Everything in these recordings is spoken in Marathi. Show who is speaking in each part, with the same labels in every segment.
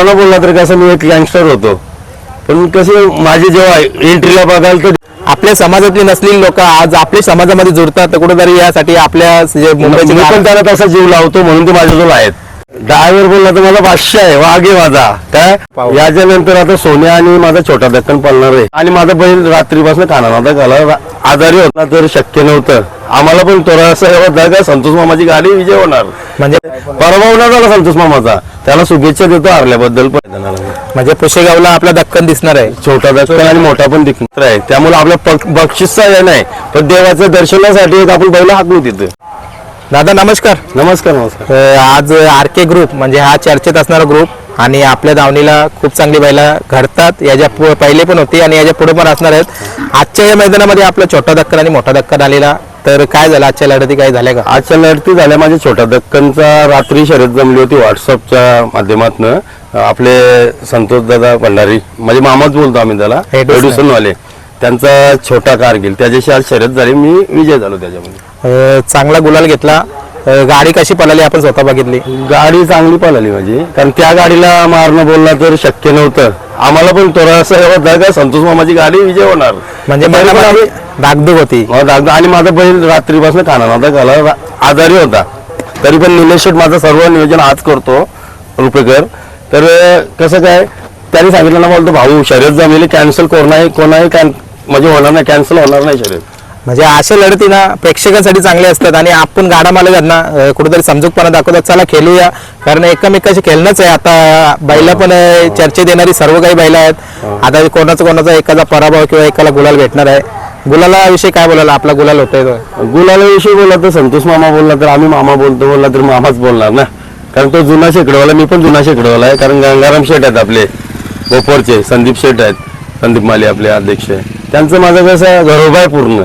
Speaker 1: सर्वांना बोलला तर कसं मी एक यंगस्टर होतो. पण कसे माझे जेव्हा एंट्रीला बघाल तर
Speaker 2: आपल्या समाजातली नसलेली लोक आज आपल्या समाजामध्ये जुडतात. तर कुठेतरी यासाठी आपल्या जे मुंबईचे
Speaker 1: मी पण त्याला तसा जीव लावतो म्हणून ते माझ्याजवळ आहेत. ड्रायव्हर बोलला तर मला पाचशे आहे. वाघ आहे माझा. काय? याच्या नंतर आता सोन्या आणि माझा छोटा दक्कन पळणार आहे. आणि माझा बैल रात्रीपासून खाना नव्हता घाला आजारी होता तर शक्य नव्हतं. आम्हाला पण थोडासा होता का संतोष मामाची गाडी विजय होणार.
Speaker 2: म्हणजे
Speaker 1: परभावना झाला संतोष मामाचा? त्याला शुभेच्छा देतो हरल्याबद्दल पण.
Speaker 2: म्हणजे पुशेगावला आपला दक्कन दिसणार आहे.
Speaker 1: छोटा दक्कन आणि मोठा पण दिसणार आहे. त्यामुळे आपल्या बक्षीसचा हे नाही पण देवाच्या दर्शनासाठी आपण बैल हाकलू तिथं.
Speaker 2: दादा नमस्कार.
Speaker 1: नमस्कार नमस्कार.
Speaker 2: अ, आज आर के ग्रुप म्हणजे हा चर्चेत असणारा ग्रुप आणि आपल्या दावणीला खूप चांगली बैला घडतात. याच्या पु- पहिले पण होती आणि याच्यापुढे पण असणार आहेत. आजच्या या मैदानामध्ये आपला छोटा दक्कन आणि मोठा दक्कन आलेला. तर काय झालं? आजच्या लढती काय झाल्या का?
Speaker 1: आजच्या लढती झाल्या माझ्या छोट्या दक्कनचा. रात्री शर्यत जमली होती व्हॉट्सअपच्या माध्यमातून. आपले संतोष दादा भंडारी म्हणजे मामाच बोलतो आम्ही त्याला
Speaker 2: Edison.
Speaker 1: एडुसन. वाले त्यांचा छोटा कारगिल. त्याच्याशी आज शर्यत झाली. मी विजय झालो त्याच्यामध्ये.
Speaker 2: चांगला गुलाल घेतला. गाडी कशी पळाली आपण स्वतः बघितली?
Speaker 1: गाडी चांगली पळाली माझी. कारण त्या गाडीला मारणं बोलला तर शक्य नव्हतं. आम्हाला पण थोडासा हे होता का संतोष मामाची गाडी विजय होणार.
Speaker 2: म्हणजे धाकधूक होती.
Speaker 1: मला दागदा आणि माझा बैल रात्रीपासून खाना नव्हता घाला आजारी होता. तरी पण निलेश माझं सर्व नियोजन आज करतो रुपेकर. तर कसं काय? त्यांनी सांगितलं ना बोलतो भाऊ शर्यत जमलेली कॅन्सल कोणाही कोणाही कॅन म्हणजे होणार नाही कॅन्सल होणार नाही शर्यत.
Speaker 2: म्हणजे अशा लढती ना प्रेक्षकांसाठी चांगले असतात आणि आपण गाडा मालक ना कुठेतरी समजूतपणा दाखवतात. चला खेळूया. कारण एकमेकाशी खेळणंच आहे. आता बैला पण अ, चर्चेत येणारी सर्व काही बैला आहेत. आता कोणाचा कोणाचा एखादा पराभव किंवा एकाला गुलाल भेटणार आहे. गुलाला विषयी काय बोलायला आपला गुलाल होतोय.
Speaker 1: गुलालाविषयी बोलला तर संतोष मामा बोलला तर आम्ही मामा बोलतो बोलला तर मामाच बोलणार ना. कारण तो जुना शेकडवाला मी पण जुना शेकडवाला आहे. कारण गंगाराम शेठ आहेत आपले बोपोरचे संदीप शेठ आहेत संदीप माले आपले अध्यक्ष. त्यांचं माझं कसं घरोबा आहे पूर्ण.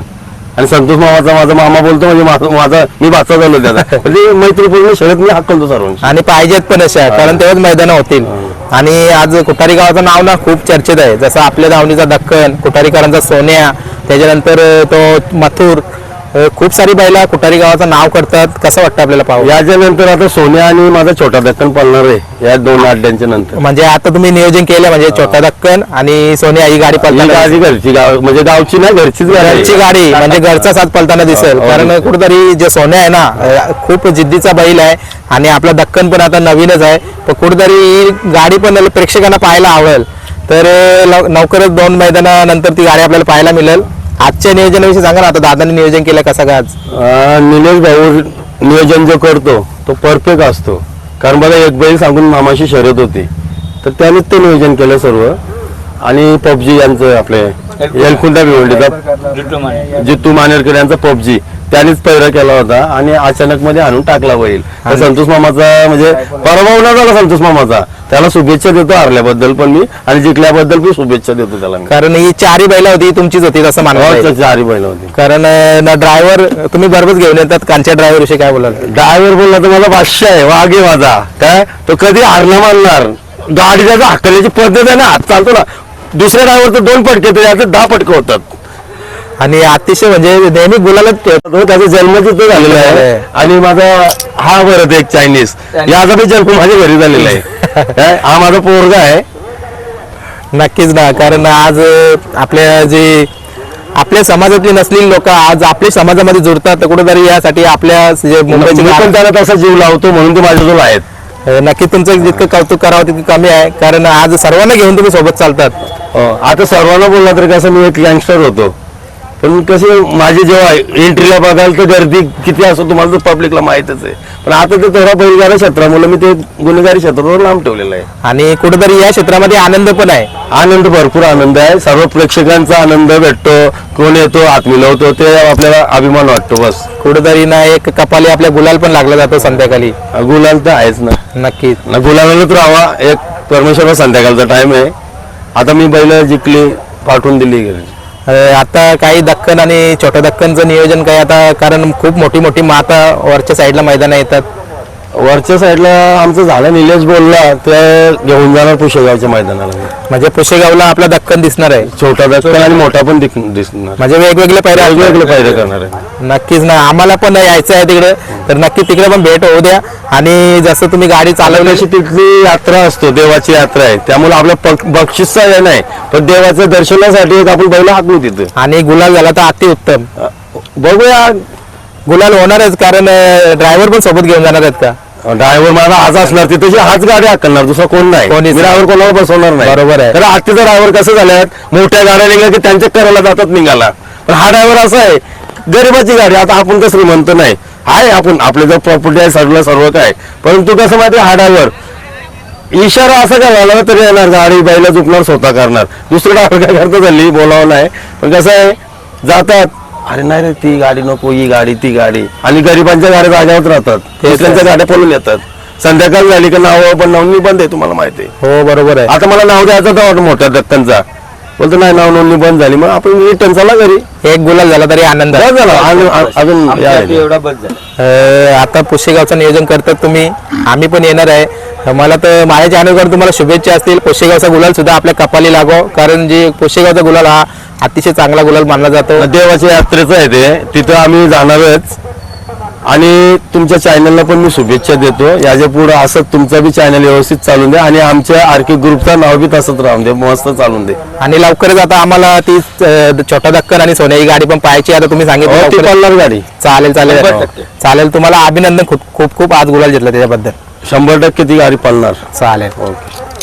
Speaker 1: आणि संतोष मामाचा माझा मामा बोलतो म्हणजे माझा माझा मी बाचा झालो त्याचा म्हणजे मैत्रीपूर्ण शर्यत मी हाकलतो सर्वांची
Speaker 2: आणि पाहिजेत पण अशा कारण तेव्हाच मैदान होतील. आणि आज कुठारी गावाचं नाव ना खूप चर्चेत आहे. जसं आपल्या दावणीचा दक्कन कुठारीकरांचा सोन्या त्याच्यानंतर तो मथुर खूप सारी बैला कुठारी गावाचं नाव करतात. कसं वाटतं आपल्याला पाहू?
Speaker 1: याच्या नंतर आता सोन्या आणि माझा छोटा दक्कन पळणार आहे या दोन अड्ड्यांच्या नंतर.
Speaker 2: म्हणजे आता तुम्ही नियोजन केलं म्हणजे छोटा दक्कन आणि सोन्या ही गाडी
Speaker 1: ही
Speaker 2: पळताना
Speaker 1: गाडी घरची गाव म्हणजे गावची नाही घरचीच.
Speaker 2: घरची गाडी म्हणजे घरचा साथ पळताना दिसेल. कारण. कुठेतरी जे सोन्या आहे ना अ, खूप जिद्दीचा बैल आहे आणि आपला दक्कन पण आता नवीनच आहे. पण कुठेतरी ही गाडी पण प्रेक्षकांना पाहायला आवडेल. तर अ, लव- लवकरच दोन मैदानानंतर ती गाडी आपल्याला पाहायला मिळेल. आजच्या नियोजनाविषयी सांगा ना आता दादाने नियोजन केलं कसं काय आज?
Speaker 1: अं, निलेश भाऊ नियोजन जो करतो तो परफेक्ट असतो. कारण बघा एक बैल सांगून मामाशी शर्यत होती. तर त्यानेच ते नियोजन केलं सर्व. आणि पबजी यांचं आपले एलकुंडा भिवंडीचा जितू. मानेरकर. यांचा पबजी. त्यानेच पैरा केला होता आणि अचानक मध्ये आणून टाकला बैल. तर संतोष मामाचा म्हणजे परभावना झाला संतोष मामाचा. त्याला शुभेच्छा देतो हरल्याबद्दल पण मी आणि जिंकल्याबद्दल पण शुभेच्छा देतो त्याला मी.
Speaker 2: कारण ही चारी बैला होती ही तुमचीच होती असं मानलं
Speaker 1: हो,
Speaker 2: जाईल.
Speaker 1: चारी बैल होती.
Speaker 2: कारण ड्रायव्हर तुम्ही बरोबर घेऊन येतात. कांच्या ड्रायव्हर विषयी काय बोलाल?
Speaker 1: ड्रायव्हर बोलला तर मला पाचशे आहे वाघ माझा. काय? तो कधी हारला मानणार? गाडी त्याचा हाकल्याची पद्धत आहे ना. हात चालतो ना. दुसऱ्या ड्रायव्हर तर दोन पटके तर याचे दहा पटके होतात.
Speaker 2: आणि अतिशय म्हणजे नेहमी गुलालच ठेवतात.
Speaker 1: तो त्याचा जन्म तिथे झालेला आहे. आणि माझा हा परत एक चायनीज. याचा बी जन्म माझ्या घरी झालेला आहे. काय? हा माझा पोरगा आहे.
Speaker 2: नक्कीच ना कारण आज अं, आपल्या जे आपल्या समाजातली नसलेली लोक आज आपल्या समाजामध्ये जुडतात तर कुठेतरी यासाठी आपल्या जे मुंबईचे
Speaker 1: मी पण त्याला तसा जीव लावतो म्हणून ते माझ्याजवळ आहेत.
Speaker 2: नक्की तुमचं जितकं कौतुक करावं तितकं कमी आहे. कारण आज सर्वांना घेऊन तुम्ही सोबत चालतात.
Speaker 1: हो, आता सर्वांना बोलला तर कसं मी एक यंगस्टर होतो. पण कसे माझे जेव्हा एंट्रीला बघाल तर गर्दी किती असो तुम्हाला तर पब्लिकला माहितच आहे. पण आता ते थोडा बैलगाडा क्षेत्रामुळे मी ते गुन्हेगारी क्षेत्रावर लांब ठेवलेलं आहे.
Speaker 2: आणि कुठेतरी या क्षेत्रामध्ये आनंद पण आहे.
Speaker 1: आनंद भरपूर आनंद आहे. सर्व प्रेक्षकांचा आनंद भेटतो. कोण येतो हात मिळवतो ते आपल्याला अभिमान वाटतो बस.
Speaker 2: कुठेतरी ना एक कपाली आपल्या गुलाल पण लागला जातो संध्याकाळी.
Speaker 1: गुलाल तर आहेच ना.
Speaker 2: नक्कीच.
Speaker 1: ना गुलालाच राहावा. एक परमेश्वर संध्याकाळचा टाइम आहे. आता मी बैल जिंकली पाठवून दिली
Speaker 2: अं, आता काही दक्कन आणि छोट्या दक्कनचं नियोजन काय आता? कारण खूप मोठी मोठी माता वरच्या साईडला मैदानं येतात.
Speaker 1: वरच्या साईडला आमचं झालं निलेश बोलला ते घेऊन जाणार पुशेगावच्या मैदानाला.
Speaker 2: म्हणजे पुशेगावला आपला दक्कन दिसणार आहे.
Speaker 1: छोटा दक्कन आणि मोठा पण दिसणार.
Speaker 2: म्हणजे वेगवेगळे पैरे
Speaker 1: वेगवेगळे फायदे करणार आहे.
Speaker 2: नक्कीच ना आम्हाला पण यायचं आहे तिकडे. तर नक्की तिकडे पण भेट होऊ द्या. आणि जसं तुम्ही गाडी चालवली
Speaker 1: अशी तिथली यात्रा असतो देवाची यात्रा आहे. त्यामुळे आपलं पक- बक्षीसचा हे नाही पण देवाच्या दर्शनासाठी एक आपण बैल हाकू तिथं.
Speaker 2: आणि गुलाल झाला तर अति उत्तम.
Speaker 1: बघूया.
Speaker 2: गुलाल होणारच कारण ड्रायव्हर पण सोबत घेऊन जाणार आहेत का?
Speaker 1: ड्रायव्हर माझा आज असणार तिथे हाच गाडी हाकलणार दुसरा कोण नाही.
Speaker 2: कोणीच नाही.
Speaker 1: ड्रायव्हर कोणाला बसवणार नाही.
Speaker 2: बरोबर आहे.
Speaker 1: तर आजचे ड्रायव्हर कसं झाल्यात मोठ्या गाड्या निघाल्या की त्यांच्या करायला जातात निघाला पण हा ड्रायव्हर असा आहे गरीबाची गाडी आता आपण तर श्रीमंत नाही. आहे आपण आपले जर प्रॉपर्टी आहे सर्व सर्व काय. परंतु कसं माहिती हा ड्रायव्हर इशारा असा करायला तरी येणार गाडी बैला चुकणार स्वतः करणार. दुसरं ड्रायव्हर काय करतो झाली बोलावं नाही. पण कसं आहे जातात अरे नाही रे ती गाडी नको ही गाडी ती गाडी. आणि गरिबांच्या गाड्या जाग्यावर राहतात. त्यांच्या गाड्या पळून येतात. संध्याकाळ झाली का नाव पण नोंदणी बंद आहे तुम्हाला माहिती आहे.
Speaker 2: हो बरोबर आहे.
Speaker 1: आता मला नाव द्यायचं होतं मोठ्या दत्तांचा. बोलतो नाही नाव नोंदणी बंद झाली. मग आपण रिटर्न चला घरी.
Speaker 2: एक गुलाल झाला तरी आनंद.
Speaker 1: अजून
Speaker 3: एवढा बस झाला.
Speaker 2: अं, आता पुशेगावचं नियोजन करतात तुम्ही. आम्ही पण येणार आहे. मला तर माझ्या चॅनलवर तुम्हाला शुभेच्छा असतील. पुशेगावचा गुलाल सुद्धा आपल्या कपाली लागो. कारण जे पुशेगावचा गुलाल हा अतिशय चांगला गुलाल मानला जातो.
Speaker 1: देवाच्या यात्रेचं आहे ते. तिथं आम्ही जाणारच आणि तुमच्या चॅनलला पण मी शुभेच्छा देतो. याच्यापुढे असं तुमचं बी चॅनल व्यवस्थित चालून दे आणि आमच्या आर्किक ग्रुपचं नाव बी तसंच राहून दे. मस्त चालून दे.
Speaker 2: आणि लवकरच आता आम्हाला ती छोटा दक्कन आणि सोन्या ही गाडी पण पाहायची आता तुम्ही
Speaker 1: हो,
Speaker 2: सांगितलं
Speaker 1: पडणार गाडी.
Speaker 2: चालेल चालेल.
Speaker 3: टक्के.
Speaker 2: चालेल. तुम्हाला अभिनंदन. खूप खूप खूप आज गुलाल घेतला त्याच्याबद्दल.
Speaker 1: शंभर टक्के ती गाडी पडणार
Speaker 2: चालेल.
Speaker 1: ओके.